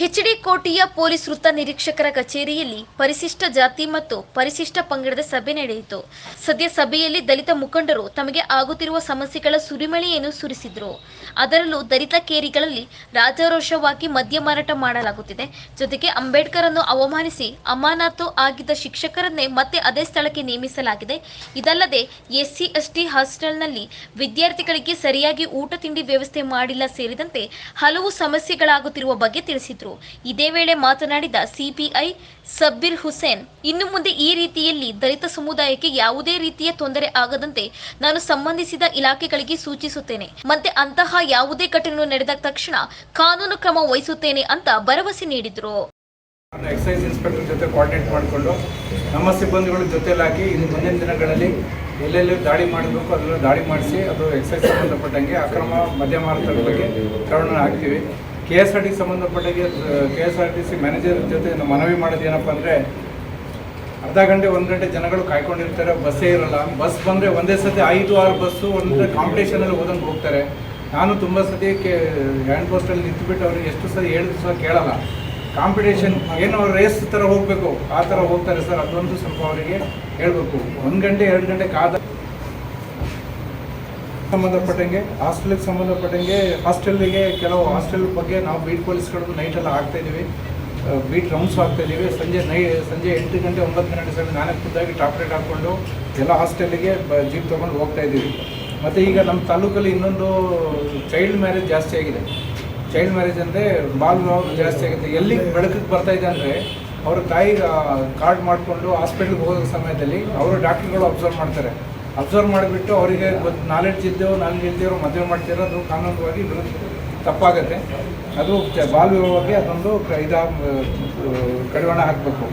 HD ಕೋಟೆಯ police ವೃತ್ತ ನಿರೀಕ್ಷಕರ ಕಚೇರಿಯಲ್ಲಿ ಪರಿಶಿಷ್ಟ ಜಾತಿ ಮತ್ತು ಪರಿಶಿಷ್ಟ ಪಂಗಡದ ಸಭೆ ನಡೆಯಿತು. ಸದ್ಯ ಸಭೆಯಲ್ಲಿ ದಲಿತ ಮುಖಂಡರು ತಮಗೆ ಆಗುತ್ತಿರುವ ಸಮಸ್ಯೆಗಳ ಸುರಿಮಳೆಯನ್ನು ಸುರಿಸಿದ್ರು. ಅದರಲ್ಲೂ ದಲಿತ ಕೇರಿಗಳಲ್ಲಿ ರಾಜಾರೋಷವಾಗಿ ಮದ್ಯ ಮಾರಾಟ ಮಾಡಲಾಗುತ್ತಿದೆ. ಜೊತೆಗೆ ಅಂಬೇಡ್ಕರ್ ಅನ್ನು ಅವಮಾನಿಸಿ ಅಮಾನತು ಆಗಿದ್ದ ಶಿಕ್ಷಕರನ್ನೇ ಮತ್ತೆ ಅದೇ ಸ್ಥಳಕ್ಕೆ ನೇಮಿಸಲಾಗಿದೆ. ಇದಲ್ಲದೆ ಎಸ್ಸಿ, ಎಸ್ಟಿ ಹಾಸ್ಟೆಲ್ನಲ್ಲಿ ವಿದ್ಯಾರ್ಥಿಗಳಿಗೆ ಸರಿಯಾಗಿ ಊಟ, ತಿಂಡಿ ವ್ಯವಸ್ಥೆ ಮಾಡಿಲ್ಲ ಸೇರಿದಂತೆ ಹಲವು ಸಮಸ್ಯೆಗಳಾಗುತ್ತಿರುವ ಬಗ್ಗೆ ತಿಳಿಸಿದ್ರು ಇದೇ ವೇಳೆ ಮಾತನಾಡಿದ ಸಿಪಿಐ, ಸಬ್ಬೀರ್ ಹುಸೇನ್, ಇನ್ನು ಮುಂದೆ ಈ ರೀತಿಯಲ್ಲಿ ದಲಿತ ಸಮುದಾಯಕ್ಕೆ ಯಾವುದೇ ರೀತಿಯ ತೊಂದರೆ ಆಗದಂತೆ ನಾನು ಸಂಬಂಧಿಸಿದ ಇಲಾಖೆಗಳಿಗೆ ಸೂಚಿಸುತ್ತೇನೆ. ಮತ್ತೆ ಅಂತಹ ಯಾವುದೇ ಘಟನೆ ನಡೆದ ತಕ್ಷಣ ಕಾನೂನು ಕ್ರಮ ವಹಿಸುತ್ತೇನೆ ಅಂತ ಭರವಸೆ ನೀಡಿದ್ರು. ಎಕ್ಸೈಸ್ ಇನ್ಸ್ಪೆಕ್ಟರ್ ಜೊತೆ ಕೋಆರ್ಡಿನೇಟ್ ಮಾಡಿಕೊಂಡು ನಮ್ಮ ಸಿಬ್ಬಂದಿಗಳ ಜೊತೆಲಿ ಇನ್ನು ಮುಂದಿನ ದಿನಗಳಲ್ಲಿ ಎಲ್ಲೆಲ್ಲಿ ದಾಳಿ ಮಾಡಬೇಕು, ಅದೆಲ್ಲ ದಾಳಿ ಮಾಡಿಸಿ ಅದು ಎಕ್ಸೈಸ್ ಸಂಬಂಧಪಟ್ಟಂಗೆ ಅಕ್ರಮ ಮದ್ಯ ಮಾರಾಟದ ಬಗ್ಗೆ ಕ್ರಮಣ ಹಾಕ್ತೀವಿ. K S R T ಸಂಬಂಧಪಟ್ಟಿಗೆ K S R T C manager ಜೊತೆ ನಾವು ಮನವಿ ಮಾಡೋದು ಏನಪ್ಪ ಅಂದರೆ, ಅರ್ಧ ಗಂಟೆ, ಒಂದು ಗಂಟೆ ಜನಗಳು ಕಾಯ್ಕೊಂಡಿರ್ತಾರೆ, ಬಸ್ಸೇ ಇರಲ್ಲ. ಬಸ್ ಬಂದರೆ ಒಂದೇ ಸತಿ ಐದು, ಆರು ಬಸ್ಸು ಒಂದು ಕಾಂಪಿಟೇಷನಲ್ಲಿ ಓದಂಗೆ ಹೋಗ್ತಾರೆ. ನಾನು ತುಂಬ ಸತಿ ಕೆ, ಹ್ಯಾಂಡ್ ಪೋಸ್ಟಲ್ಲಿ ನಿಂತುಬಿಟ್ಟು ಅವ್ರಿಗೆ ಎಷ್ಟು ಸರಿ ಹೇಳಿದ್ರು ಸಹ ಕೇಳಲ್ಲ. ಕಾಂಪಿಟೇಷನ್, ಏನು ಅವ್ರು ರೇಸ್ ಥರ ಹೋಗಬೇಕು. ಆ ಥರ ಹೋಗ್ತಾರೆ ಸರ್, ಅದೊಂದು ಸ್ವಲ್ಪ ಅವರಿಗೆ ಹೇಳಬೇಕು. ಒಂದು ಗಂಟೆ, ಎರಡು ಗಂಟೆ ಕಾದ ಸಂಬಂಧಪಟ್ಟಂಗೆ ಹಾಸ್ಟೆಲ್ಗೆ ಸಂಬಂಧಪಟ್ಟಂಗೆ ಹಾಸ್ಟೆಲ್ಗೆ ಕೆಲವು ಹಾಸ್ಟೆಲ್ ಬಗ್ಗೆ ನಾವು ಬೀಟ್ ಪೊಲೀಸ್ಗಳು ನೈಟೆಲ್ಲ ಆಗ್ತಾ ಇದ್ದೀವಿ ಬೀಟ್ ರೌಂಡ್ಸ್ ಆಗ್ತಾಯಿದ್ದೀವಿ ಸಂಜೆ ನೈ, ಸಂಜೆ ಎಂಟು ಗಂಟೆ, ಒಂಬತ್ತು ಗಂಟೆ ಸಮಯ ನಾನೇ ಖುದ್ದಾಗಿ ಟಾಪ್ಲೆಟ್ ಹಾಕ್ಕೊಂಡು ಎಲ್ಲ ಹಾಸ್ಟೆಲ್ಗೆ ಬ ಜೀಪ್ ತೊಗೊಂಡು ಹೋಗ್ತಾ ಇದ್ದೀವಿ ಮತ್ತು ಈಗ ನಮ್ಮ ತಾಲೂಕಲ್ಲಿ ಇನ್ನೊಂದು ಚೈಲ್ಡ್ ಮ್ಯಾರೇಜ್ ಜಾಸ್ತಿ ಆಗಿದೆ. ಚೈಲ್ಡ್ ಮ್ಯಾರೇಜ್ ಅಂದರೆ ಬಾಲ್ ಜಾಸ್ತಿ ಆಗುತ್ತೆ. ಎಲ್ಲಿ ಬೆಳಕಿಗೆ ಬರ್ತಾ ಇದೆ ಅಂದರೆ ಅವ್ರ ತಾಯಿ ಕಾರ್ಡ್ ಮಾಡಿಕೊಂಡು ಹಾಸ್ಪಿಟ್ಲಿಗೆ ಹೋಗೋ ಸಮಯದಲ್ಲಿ ಅವರು ಡಾಕ್ಟ್ರುಗಳು ಅಬ್ಸರ್ವ್ ಮಾಡ್ತಾರೆ. ಅಬ್ಸರ್ವ್ ಮಾಡಿಬಿಟ್ಟು ಅವರಿಗೆ ಗೊತ್ತು ನಾಲೆಡ್ಜ್ ಇದ್ದೇವೋ ನಾಲೆಡ್ಜ್ ಇದ್ದೇವೋ ಮದುವೆ ಮಾಡ್ತೀರೋ ಅದು ಕಾನೂನುವಾಗಿ ವಿರುದ್ಧ ತಪ್ಪಾಗುತ್ತೆ. ಅದು ಬಾಲ್ಯವಾಗಿ ಅದೊಂದು ಇದ ಕಡಿವಾಣ ಹಾಕಬೇಕು.